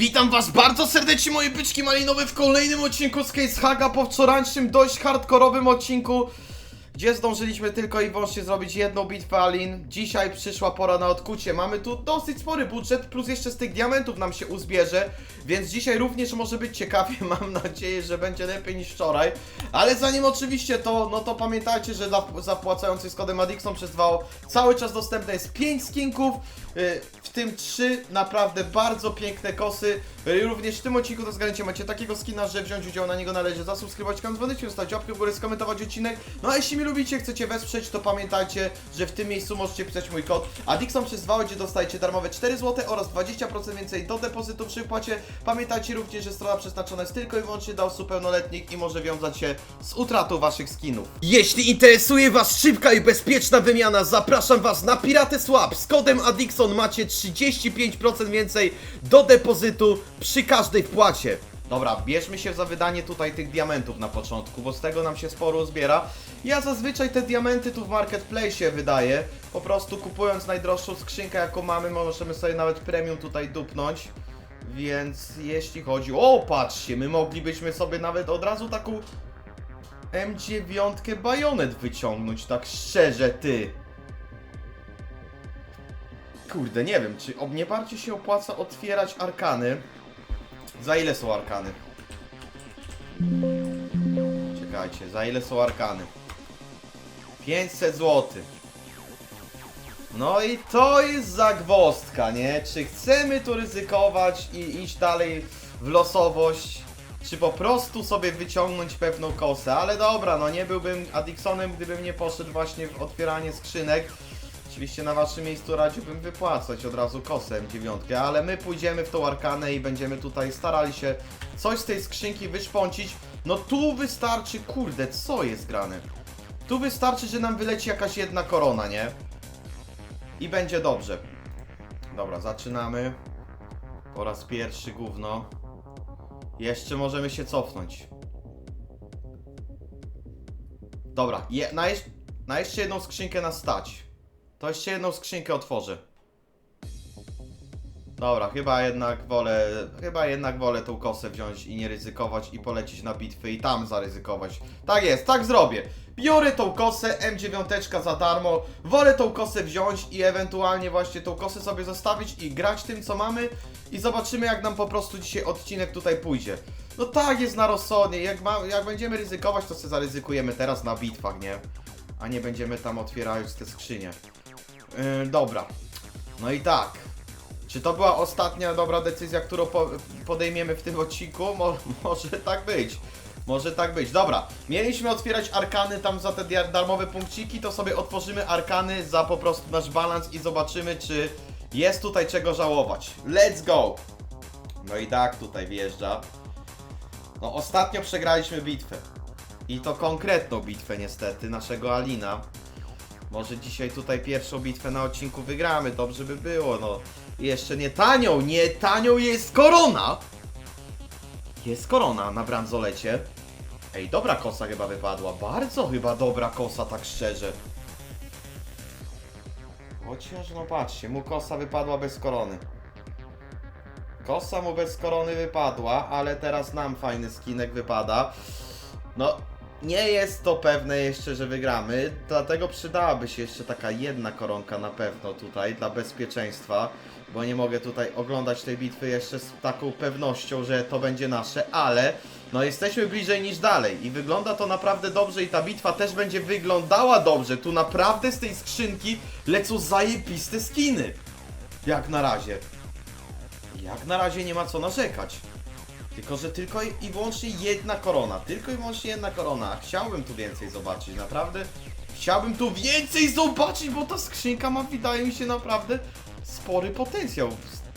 Witam was bardzo serdecznie moje byczki malinowe w kolejnym odcinku z Case Haga po wczorajszym dość hardkorowym odcinku gdzie zdążyliśmy tylko i wyłącznie zrobić jedną bitwę Alin. Dzisiaj przyszła pora na odkucie. Mamy tu dosyć spory budżet, plus jeszcze z tych diamentów nam się uzbierze, więc dzisiaj również może być ciekawie. Mam nadzieję, że będzie lepiej niż wczoraj. Ale zanim oczywiście to, no to pamiętajcie, że za, zapłacający z kodem Adixon przez 2 cały czas dostępne jest 5 skinków, y, w tym 3 naprawdę bardzo piękne kosy. Y, Również w tym odcinku do zgarnięcia macie takiego skina, że wziąć udział na niego należy zasubskrybować kanał dzwoneczek, zostawić łapkę w górę, skomentować odcinek. No a jeśli mnie lubicie, chcecie wesprzeć, to pamiętajcie, że w tym miejscu możecie pisać mój kod Adixon przez 2, gdzie dostajecie darmowe 4 zł oraz 20% więcej do depozytu przy wpłacie. Pamiętajcie również, że strona przeznaczona jest tylko i wyłącznie dla osób pełnoletnich i może wiązać się z utratą waszych skinów. Jeśli interesuje was szybka i bezpieczna wymiana, zapraszam was na Piraty Swap. Z kodem Adixon macie 35% więcej do depozytu przy każdej wpłacie. Dobra, bierzmy się za wydanie tutaj tych diamentów na początku, bo z tego nam się sporo zbiera. Ja zazwyczaj te diamenty tu w marketplace wydaję. Po prostu kupując najdroższą skrzynkę jaką mamy, możemy sobie nawet premium tutaj dupnąć. Więc jeśli chodzi... O, patrzcie, my moglibyśmy sobie nawet od razu taką M9 bajonet wyciągnąć, tak szczerze, ty. Kurde, nie wiem, czy ob- bardziej się opłaca otwierać arkany. Za ile są arkany? Czekajcie, za ile są arkany? 500 zł. No i to jest zagwozdka, nie? Czy chcemy tu ryzykować i iść dalej w losowość? Czy po prostu sobie wyciągnąć pewną kosę? Ale dobra, no nie byłbym Addixonem, gdybym nie poszedł właśnie w otwieranie skrzynek. Oczywiście na waszym miejscu radziłbym wypłacać od razu kosę M9, ale my pójdziemy w tą arkanę i będziemy tutaj starali się coś z tej skrzynki wyszpącić. No tu wystarczy, kurde, co jest grane? Tu wystarczy, że nam wyleci jakaś jedna korona, nie? I będzie dobrze. Dobra, zaczynamy. Po raz pierwszy gówno. Jeszcze możemy się cofnąć. Dobra, je, na, jeż, na jeszcze jedną skrzynkę nas stać. To jeszcze jedną skrzynkę otworzę. Dobra, chyba jednak wolę, chyba jednak wolę tą kosę wziąć i nie ryzykować i polecieć na bitwy i tam zaryzykować. Tak jest, tak zrobię. Biorę tą kosę, M9 za darmo, wolę tą kosę wziąć i ewentualnie właśnie tą kosę sobie zostawić i grać tym co mamy i zobaczymy jak nam po prostu dzisiaj odcinek tutaj pójdzie. No tak jest na rozsądnie, jak, ma, jak będziemy ryzykować to sobie zaryzykujemy teraz na bitwach, nie? A nie będziemy tam otwierając te skrzynie. Yy, dobra. No i tak. Czy to była ostatnia dobra decyzja, którą po, podejmiemy w tym odcinku? Mo, może tak być. Może tak być. Dobra. Mieliśmy otwierać arkany tam za te darmowe punkciki, to sobie otworzymy arkany za po prostu nasz balans i zobaczymy, czy jest tutaj czego żałować. Let's go! No i tak tutaj wjeżdża. No ostatnio przegraliśmy bitwę. I to konkretną bitwę niestety, naszego Alina. Może dzisiaj tutaj pierwszą bitwę na odcinku wygramy, dobrze by było, no. Jeszcze nie tanią, nie tanią jest korona! Jest korona na bransolecie. Ej, dobra kosa chyba wypadła, bardzo chyba dobra kosa, tak szczerze. Chociaż no patrzcie, mu kosa wypadła bez korony. Kosa mu bez korony wypadła, ale teraz nam fajny skinek wypada. No, nie jest to pewne jeszcze, że wygramy, dlatego przydałaby się jeszcze taka jedna koronka na pewno tutaj dla bezpieczeństwa, bo nie mogę tutaj oglądać tej bitwy jeszcze z taką pewnością, że to będzie nasze, ale no jesteśmy bliżej niż dalej i wygląda to naprawdę dobrze i ta bitwa też będzie wyglądała dobrze. Tu naprawdę z tej skrzynki lecą zajebiste skiny. Jak na razie. Jak na razie nie ma co narzekać. Tylko, że tylko i wyłącznie jedna korona. Tylko i wyłącznie jedna korona. Chciałbym tu więcej zobaczyć, naprawdę. Chciałbym tu więcej zobaczyć, bo ta skrzynka ma, wydaje mi się, naprawdę spory potencjał.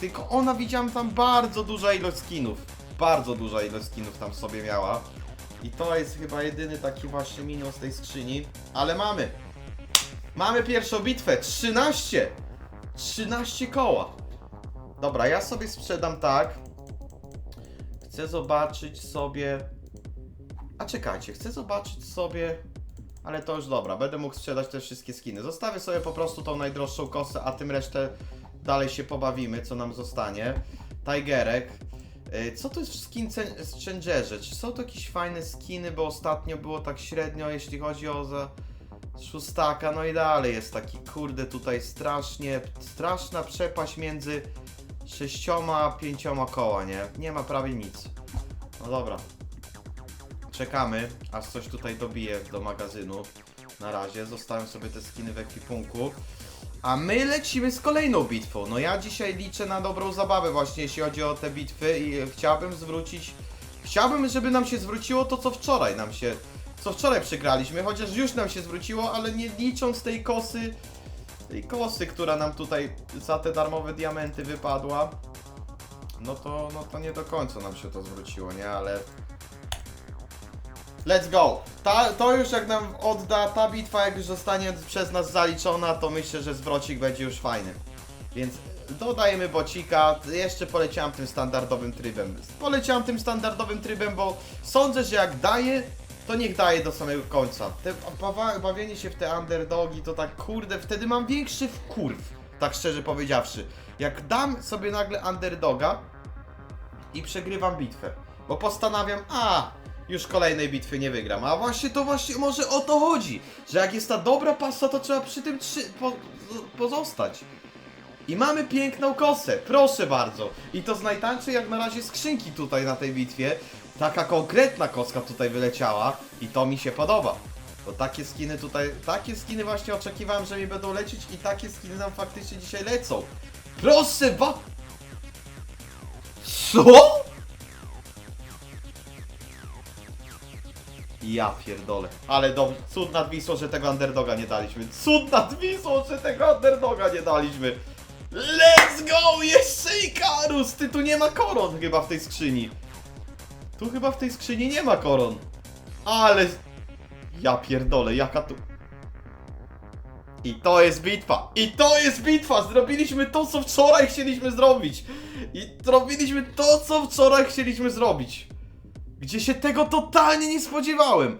Tylko ona widziałem tam bardzo duża ilość skinów. Bardzo duża ilość skinów tam sobie miała. I to jest chyba jedyny taki właśnie minus tej skrzyni. Ale mamy. Mamy pierwszą bitwę. 13. 13 koła. Dobra, ja sobie sprzedam tak. Chcę zobaczyć sobie. A czekajcie, chcę zobaczyć sobie. Ale to już dobra, będę mógł sprzedać te wszystkie skiny. Zostawię sobie po prostu tą najdroższą kosę, a tym resztę dalej się pobawimy, co nam zostanie. Tigerek. E, Co to jest w skin changerze? Czy są to jakieś fajne skiny, bo ostatnio było tak średnio, jeśli chodzi o za szóstaka, no i dalej jest taki, kurde, tutaj strasznie, straszna przepaść między sześcioma pięcioma koła, nie? Nie ma prawie nic. No dobra. Czekamy, aż coś tutaj dobije do magazynu. Na razie, zostawiam sobie te skiny w ekwipunku. A my lecimy z kolejną bitwą. No ja dzisiaj liczę na dobrą zabawę właśnie, jeśli chodzi o te bitwy i chciałbym zwrócić... Chciałbym, żeby nam się zwróciło to, co wczoraj nam się... Co wczoraj przegraliśmy, chociaż już nam się zwróciło, ale nie licząc tej kosy... Tej kosy, która nam tutaj za te darmowe diamenty wypadła. No to, no to nie do końca nam się to zwróciło, nie? Ale... Let's go! Ta, to już jak nam odda ta bitwa, jak już zostanie przez nas zaliczona, to myślę, że zwrocik będzie już fajny. Więc dodajemy bocika, jeszcze poleciałem tym standardowym trybem. Poleciałem tym standardowym trybem, bo sądzę, że jak daje, to niech daje do samego końca. Te bawa- bawienie się w te underdogi, to tak kurde, wtedy mam większy wkurw, tak szczerze powiedziawszy. Jak dam sobie nagle underdoga i przegrywam bitwę, bo postanawiam, a już kolejnej bitwy nie wygram. A właśnie to właśnie może o to chodzi, że jak jest ta dobra pasa, to trzeba przy tym trzy, po, pozostać. I mamy piękną kosę, proszę bardzo. I to z najtańszej jak na razie skrzynki tutaj na tej bitwie. Taka konkretna koska tutaj wyleciała i to mi się podoba. To takie skiny tutaj, takie skiny właśnie oczekiwałem, że mi będą lecieć i takie skiny nam faktycznie dzisiaj lecą. Proszę ba... Co? Ja pierdolę. Ale dobrze, cud nad Wisłą, że tego underdoga nie daliśmy. Cud nad Wisłą, że tego underdoga nie daliśmy. Let's go! Jeszcze Ikarus! Ty, tu nie ma koron chyba w tej skrzyni. Tu chyba w tej skrzyni nie ma koron. Ale... Ja pierdolę, jaka tu... I to jest bitwa! I to jest bitwa! Zrobiliśmy to, co wczoraj chcieliśmy zrobić! I zrobiliśmy to, co wczoraj chcieliśmy zrobić! Gdzie się tego totalnie nie spodziewałem!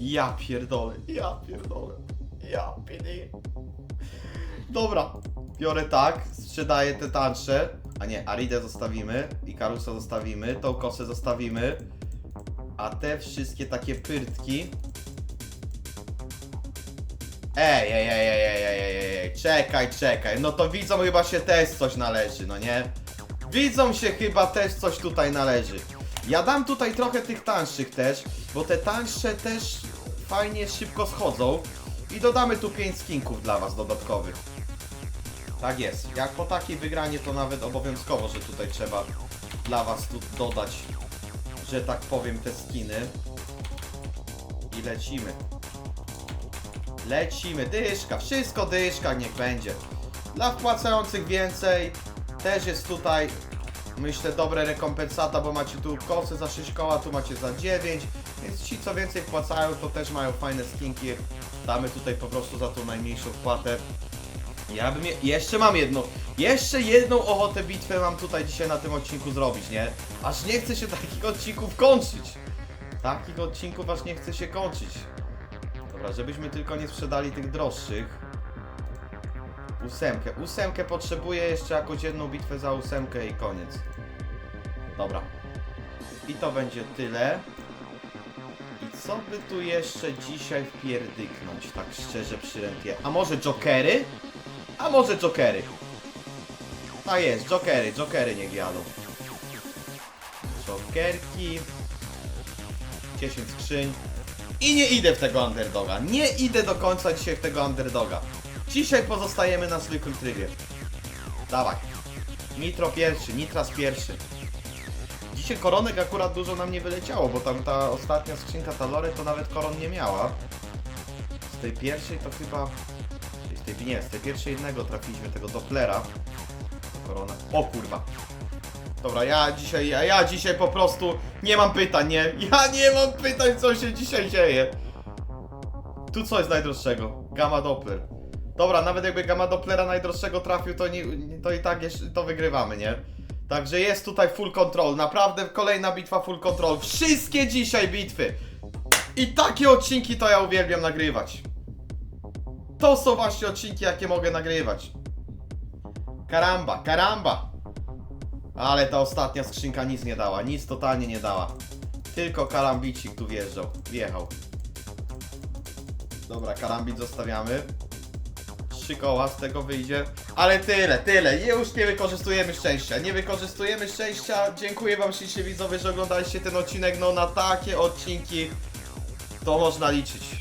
Ja pierdolę, ja pierdolę, ja pierdolę. Dobra, biorę tak, sprzedaję te tańsze. A nie, Aridę zostawimy, Ikarusa zostawimy, tą kosę zostawimy. A te wszystkie takie pyrtki. Ej, ej, ej, ej, ej, ej, ej, ej, czekaj, czekaj. No to widzom chyba się też coś należy, no nie? Widzom się chyba też coś tutaj należy. Ja dam tutaj trochę tych tańszych też, bo te tańsze też fajnie szybko schodzą. I dodamy tu 5 skinków dla was dodatkowych. Tak jest. Jak po takiej wygranie to nawet obowiązkowo, że tutaj trzeba dla was tu dodać, że tak powiem, te skiny. I lecimy. Lecimy, dyszka, wszystko dyszka, niech będzie. Dla wpłacających więcej też jest tutaj, myślę, dobre rekompensata, bo macie tu kosy za 6 koła, tu macie za 9, więc ci co więcej wpłacają, to też mają fajne skinki. Damy tutaj po prostu za tą najmniejszą wpłatę. Ja bym je... jeszcze mam jedno, jeszcze jedną ochotę bitwę mam tutaj dzisiaj na tym odcinku zrobić, nie? Aż nie chce się takich odcinków kończyć. Takich odcinków aż nie chce się kończyć. Dobra, żebyśmy tylko nie sprzedali tych droższych. Ósemkę. Ósemkę potrzebuję jeszcze jakąś jedną bitwę za ósemkę i koniec. Dobra. I to będzie tyle. I co by tu jeszcze dzisiaj wpierdyknąć, tak szczerze przy rentie? A może jokery? A może jokery? A jest, jokery, jokery niech jadą. Jokerki. 10 skrzyń. I nie idę w tego underdoga. Nie idę do końca dzisiaj w tego underdoga. Dzisiaj pozostajemy na zwykłym trybie. Dawaj. Nitro pierwszy, Nitras pierwszy. Dzisiaj koronek akurat dużo nam nie wyleciało, bo tam ta ostatnia skrzynka Talory to nawet koron nie miała. Z tej pierwszej to chyba... Tej, nie, z tej pierwszej jednego trafiliśmy tego Dopplera. Korona. O kurwa. Dobra, ja dzisiaj, ja, ja dzisiaj po prostu nie mam pytań, nie? Ja nie mam pytań, co się dzisiaj dzieje. Tu co jest najdroższego? Gamma Doppler. Dobra, nawet jakby Gamma Dopplera najdroższego trafił, to, nie, to i tak jeszcze, to wygrywamy, nie? Także jest tutaj full control, naprawdę kolejna bitwa full control. Wszystkie dzisiaj bitwy. I takie odcinki to ja uwielbiam nagrywać. To są właśnie odcinki, jakie mogę nagrywać. Karamba, karamba. Ale ta ostatnia skrzynka nic nie dała, nic totalnie nie dała. Tylko karambicik tu wjeżdżał, wjechał. Dobra, karambit zostawiamy. Trzy koła z tego wyjdzie. Ale tyle, tyle. Już nie wykorzystujemy szczęścia. Nie wykorzystujemy szczęścia. Dziękuję wam ślicznie widzowie, że oglądaliście ten odcinek. No na takie odcinki to można liczyć.